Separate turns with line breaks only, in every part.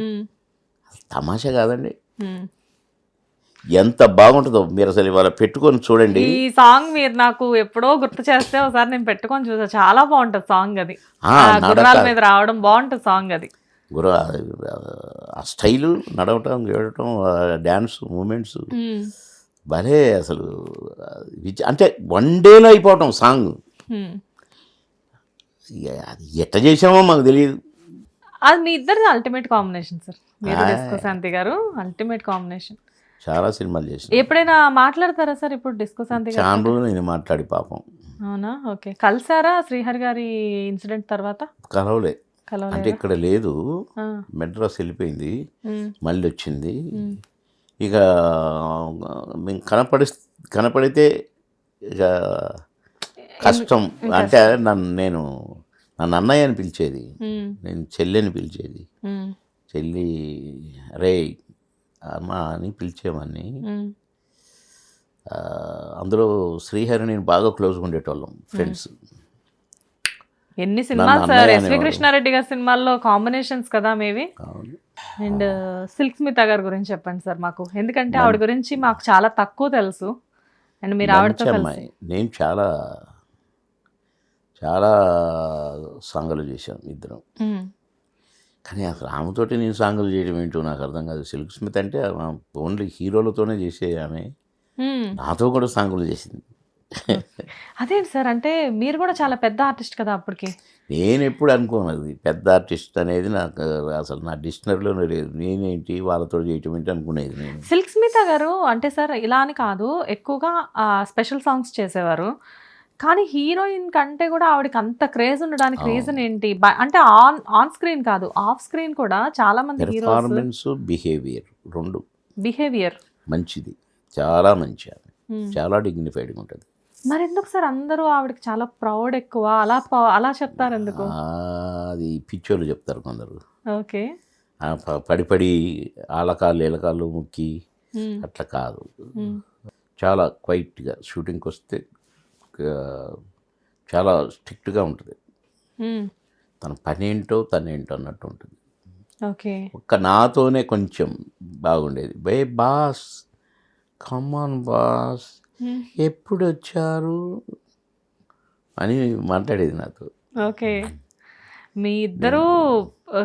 మ్మ్.
తమాషా కాదండి. ఎంత బాగుంటుందో మీరు అసలు ఇవాళ పెట్టుకొని చూడండి.
ఈ సాంగ్ మీరు నాకు ఎప్పుడో గుర్తు చేస్తే ఒకసారి నేను పెట్టుకొని చూసా. చాలా బాగుంటది సాంగ్ అది. గుర్రాల మీద రావడం బాగుంటుంది సాంగ్ అది.
గురు ఆ స్టైలు నడవటం గేడటం డ్యాన్స్ మూమెంట్స్.
మ్మ్.
భలే అసలు అంటే వన్ డేలో అయిపోవటం సాంగ్. అది ఎట్ట చేసామో మాకు తెలియదు.
అది మీ ఇద్దరిది ultimate combination sir disco Shanti garu ultimate combination
చాలా సినిమాలు చేసిన.
ఎప్పుడైనా మాట్లాడతారా సార్ ఇప్పుడు డిస్కో శాంతి గారు?
నేను మాట్లాడి పాపం.
అవునా? ఓకే. కలిసారా శ్రీహరి గారి ఇన్సిడెంట్ తర్వాత?
కలవలే. అంటే ఇక్కడ లేదు. మెడ్రాస్ వెళ్ళిపోయింది. మళ్ళీ వచ్చింది. ఇక మేము కనపడి కనపడితే ఇక కష్టం. అంటే నన్ను నేను నన్ను అన్నయ్య అని పిలిచేది. నేను చెల్లిని పిలిచేది.
మ్మ్.
చెల్లి రే అమ్మా అని పిలిచేవాడిని. ఆ, అందులో శ్రీహరి నేను బాగా క్లోజ్గా ఉండేటోళ్ళం ఫ్రెండ్స్.
ఎన్ని సినిమాలు సార్? ఎస్వి. కృష్ణారెడ్డి గారి సినిమాల్లో కాంబినేషన్స్ కదా మేవి అండ్ సిల్క్ స్మిత గారి గురించి చెప్పండి సార్ మాకు. ఎందుకంటే ఆవిడ గురించి మాకు చాలా తక్కువ తెలుసు. అండ్ మీరు ఆవిడతో
నేను చాలా చాలా సాంగులు చేశాను ఇద్దరం. కానీ అసలు ఆమెతోటి నేను సాంగులు చేయడం ఏంటో నాకు అర్థం కాదు. సిల్క్ స్మిత్ అంటే ఓన్లీ హీరోలతోనే చేసే ఆమె. నాతో కూడా సాంగులు చేసింది.
అదేంటి సార్ అంటే మీరు కూడా చాలా పెద్ద ఆర్టిస్ట్ కదా అప్పటికి.
నేను ఎప్పుడు అనుకోను అది. పెద్ద ఆర్టిస్ట్ అనేది నాకు అసలు నా డిక్షనరీలోనే లేదు. నేనేంటి వాళ్ళతో చేయటం ఏంటి అనుకునేది నేను.
సిల్క్ స్మిత గారు అంటే సార్ ఇలా అని కాదు. ఎక్కువగా స్పెషల్ సాంగ్స్ చేసేవారు. కానీ హీరోయిన్ కంటే కూడా ఆవిడకి అంత క్రేజ్ ఉండడానికి. రీజన్ ఏంటి? అంటే ఆన్ ఆన్ స్క్రీన్ కాదు ఆఫ్ స్క్రీన్ కూడా చాలా మంది హీరోస్
పెర్ఫార్మెన్స్ బిహేవియర్ రెండు.
బిహేవియర్.
మంచిది. చాలా మంచి చాలా డిగ్నిఫైడ్గా ఉంటుంది.
మరి ఎందుకు సార్? అందరూ ఆవిడకి చాలా ప్రౌడ్ ఎక్కువ. అలా అలా చెప్తారు ఎందుకు?
అది పిచ్చోళ్ళు చెప్తారు కొందరు.
ఓకే.
పడి పడి ఆలకాళ్ళు ఏలకాళ్ళు ముక్కి. అట్లా కాదు. చాలా క్వైట్గా షూటింగ్కి వస్తే చాలా స్ట్రిక్ట్గా ఉంటుంది. తన పని ఏంటో తన ఏంటో అన్నట్టు ఉంటుంది.
ఓకే.
ఒక్క నాతోనే కొంచెం బాగుండేది. బే బాస్ కమాన్ బాస్. ఎప్పుడు వచ్చారు? అని మాట్లాడేది నాతో.
ఓకే. మీ ఇద్దరు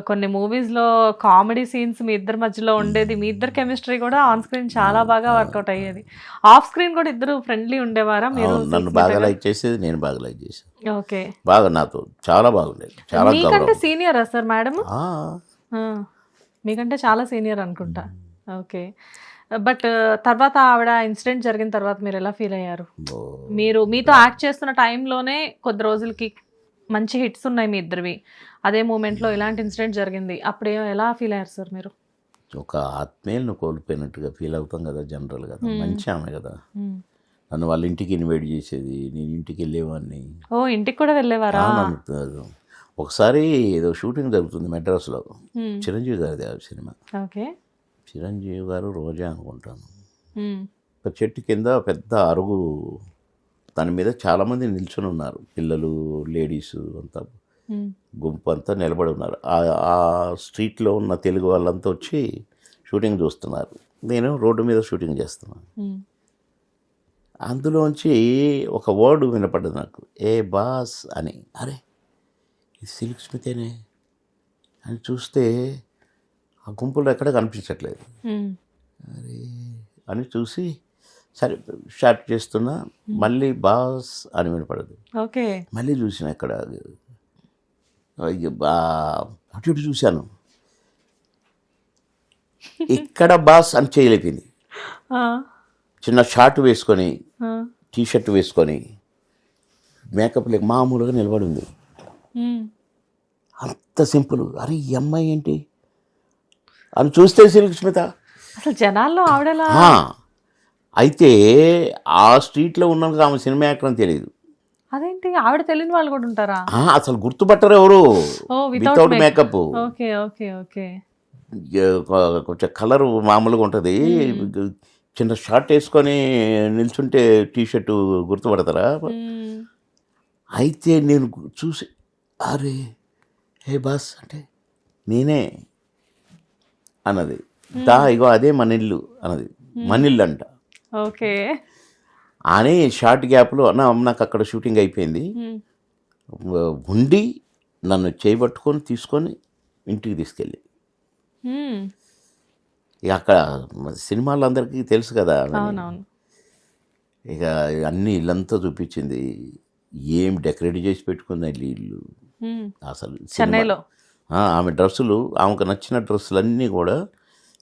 కొన్ని మూవీస్లో కామెడీ సీన్స్ మీ ఇద్దరి మధ్యలో ఉండేది. మీ ఇద్దరు కెమిస్ట్రీ కూడా ఆన్ స్క్రీన్ చాలా బాగా వర్కౌట్ అయ్యేది. ఆఫ్ స్క్రీన్ కూడా ఇద్దరు ఫ్రెండ్లీ ఉండేవారా? మీరు
నన్ను బాగా లైక్ చేసేది నేను బాగా లైక్ చేసేది.
ఓకే.
బాగా నాతో చాలా బాగుండేది. చాలా
మీకంటే సీనియరా సార్ మేడం
ఆ,
మీకంటే చాలా సీనియర్ అనుకుంటా. ఓకే. బట్ తర్వాత ఆవిడ ఇన్సిడెంట్ జరిగిన తర్వాత మీరు ఎలా ఫీల్ అయ్యారు? మీరు మీతో యాక్ట్ చేస్తున్న టైంలోనే కొద్ది రోజులకి మంచి హిట్స్ ఉన్నాయి మీ ఇద్దరివి. అదే మూమెంట్లో ఇలాంటి ఇన్సిడెంట్ జరిగింది. అప్పుడు ఎలా ఫీల్ అయ్యారు సార్ మీరు?
ఒక ఆత్మీయులను కోల్పోయినట్టుగా ఫీల్ అవుతాం కదా జనరల్ కదా మంచి ఆమె కదా. నన్ను వాళ్ళ ఇంటికి ఇన్వైట్ చేసేది నేను ఇంటికి వెళ్ళేవాడిని.
ఓ ఇంటికి కూడా వెళ్ళేవారా?
ఒకసారి ఏదో షూటింగ్ జరుగుతుంది మెడ్రాస్లో. చిరంజీవి గారిది ఆ సినిమా.
ఓకే.
చిరంజీవి గారు రోజా అనుకుంటాను. ఒక చెట్టు కింద పెద్ద అరుగు దాని మీద చాలామంది నిల్చొని ఉన్నారు. పిల్లలు లేడీస్ అంతా. గుంపు అంతా నిలబడి ఉన్నారు. ఆ- స్ట్రీట్లో ఉన్న తెలుగు వాళ్ళంతా వచ్చి షూటింగ్ చూస్తున్నారు. నేను రోడ్డు మీద షూటింగ్ చేస్తున్నాను. అందులోంచి ఒక వర్డ్ వినపడ్డది నాకు. ఏ బాస్ అని. అరే ఇది సిల్క్ స్మితేనే అని చూస్తే ఆ గుంపులో ఎక్కడ కనిపించట్లేదు. అరే అని చూసి సరే షార్ట్ చేస్తున్నా మళ్ళీ బాస్ అని వినపడదు.
ఓకే.
మళ్ళీ చూసిన అక్కడ బా అటు ఇటు చూశాను. ఇక్కడ బాస్ అని చేయలేపింది. చిన్న షార్ట్ వేసుకొని. టీ షర్ట్ వేసుకొని మేకప్ లేక మామూలుగా నిలబడి ఉంది. అంత సింపుల్. అరే ఈ అమ్మాయి ఏంటి? అని చూస్తే సిల్క్ స్మిత
అసలు జనాల్లో ఆవిడలా
అయితే ఆ స్ట్రీట్లో ఉన్నందుకు ఆమె సినిమా యాక్టర్ అని తెలియదు
అదేంటి? ఆవిడ తెలియని వాళ్ళు కూడా ఉంటారా?
అసలు గుర్తుపట్టరు ఎవరు? Without makeup
okay okay okay.
కొంచెం కలర్ మామూలుగా ఉంటుంది. చిన్న షార్ట్ వేసుకొని నిల్చుంటే టీ షర్ట్ గుర్తుపడతారా. అయితే నేను చూసి అరే హే బాస్ అంటే నేనే అన్నది. దా ఇగో అదే మన ఇల్లు అన్నది. మన ఇల్లు అంట
ఓకే.
అని షార్ట్ గ్యాప్లో అన్న నాకు అక్కడ షూటింగ్ అయిపోయింది. ఉండి నన్ను చేయబట్టుకొని తీసుకొని ఇంటికి తీసుకెళ్ళి. ఇక అక్కడ సినిమాలు అందరికీ తెలుసు కదా ఇక అన్ని ఇల్లంతా చూపించింది. ఏం డెకరేట్ చేసి పెట్టుకుంది ఇల్లు. అసలు
చెన్నైలో.
ఆమె డ్రెస్సులు ఆమెకు నచ్చిన డ్రెస్సులన్నీ కూడా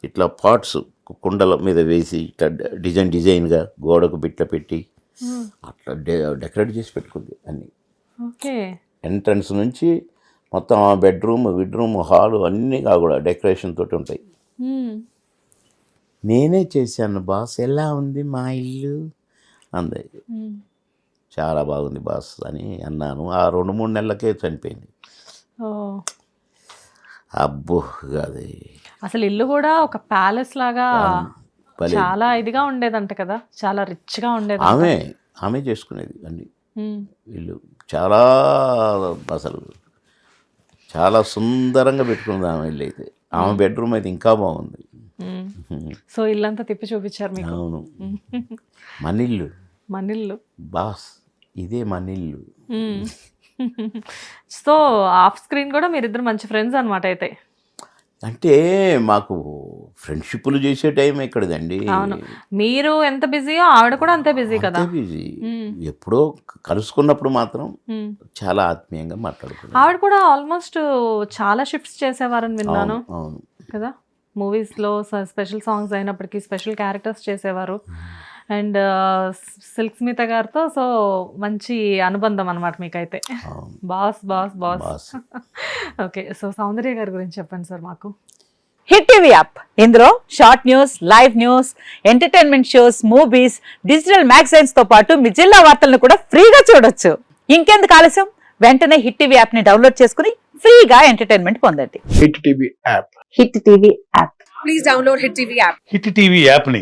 ఇట్లా పార్ట్స్ కుండల మీద వేసి ఇట్లా డిజైన్ డిజైన్గా గోడకు బిట్ల పెట్టి
ఉమ్.
అట్లా డె డెకరేట్ చేసి పెట్టుకుంది అన్నీ.
ఓకే.
ఎంట్రన్స్ నుంచి మొత్తం ఆ బెడ్రూమ్ బెడ్రూమ్ హాలు అన్నీ కూడా డెకరేషన్ తోటి ఉంటాయి.
ఉమ్.
నేనే చేశాను బాస్. ఎలా ఉంది మా ఇల్లు? అంది.
ఉమ్.
చాలా బాగుంది బాస్ అని అన్నాను. ఆ రెండు మూడు నెలలకే చనిపోయింది. అబ్బో అది
అసలు ఇల్లు కూడా ఒక ప్యాలెస్ లాగా. చాలా ఇదిగా ఉండేదంట కదా. చాలా రిచ్గా ఉండేది
ఆమె ఆమె చేసుకునేది
ఉమ్.
ఇల్లు చాలా అసలు చాలా సుందరంగా పెట్టుకుంది ఆమె ఇల్లు అయితే. ఆమె బెడ్రూమ్ అయితే ఇంకా బాగుంది.
సో ఇల్లంతా తిప్పి చూపించారు మీకు.
అవును. మన ఇల్లు
మన ఇల్లు
బాస్ ఇదే మన ఇల్లు
మ్మ్. సో ఆఫ్ స్క్రీన్ కూడా మీరిద్దరు మంచి ఫ్రెండ్స్ అనమాట అయితే.
అంటే మాకు ఫ్రెండ్షిప్లు చేసే టైం ఎక్కడదండి?
అవును. మీరు ఎంత బిజీయో ఆవిడ కూడా అంతే బిజీ కదా.
బిజీ. ఎప్పుడో కలుసుకున్నప్పుడు మాత్రం. చాలా ఆత్మీయంగా మాట్లాడుకున్నాం
ఆవిడ కూడా ఆల్మోస్ట్ చాలా షిఫ్ట్స్ చేసేవారని విన్నాను.
అవును
కదా? మూవీస్లో స్పెషల్ సాంగ్స్ అయినప్పటికీ స్పెషల్ క్యారెక్టర్స్ చేసేవారు. అండ్ సిల్క్ స్మిత గారితో సో మంచి అనుబంధం అనమాట మీకైతే. Boss boss boss. Okay so Soundarya garu గురించి చెప్పండి సార్ మాకు.
Hit TV app. ఇందులో short news live news entertainment shows movies digital మ్యాగజైన్స్తో పాటు మీ జిల్లా వార్తలను కూడా ఫ్రీగా చూడొచ్చు. ఇంకెందుకు ఆలస్యం? వెంటనే హిట్ టీవీ యాప్ని డౌన్లోడ్ చేసుకుని ఫ్రీగా ఎంటర్టైన్మెంట్ పొందండి.
Hit TV app.
Hit TV app.
Please download Hit TV app.
Hit TV యాప్ని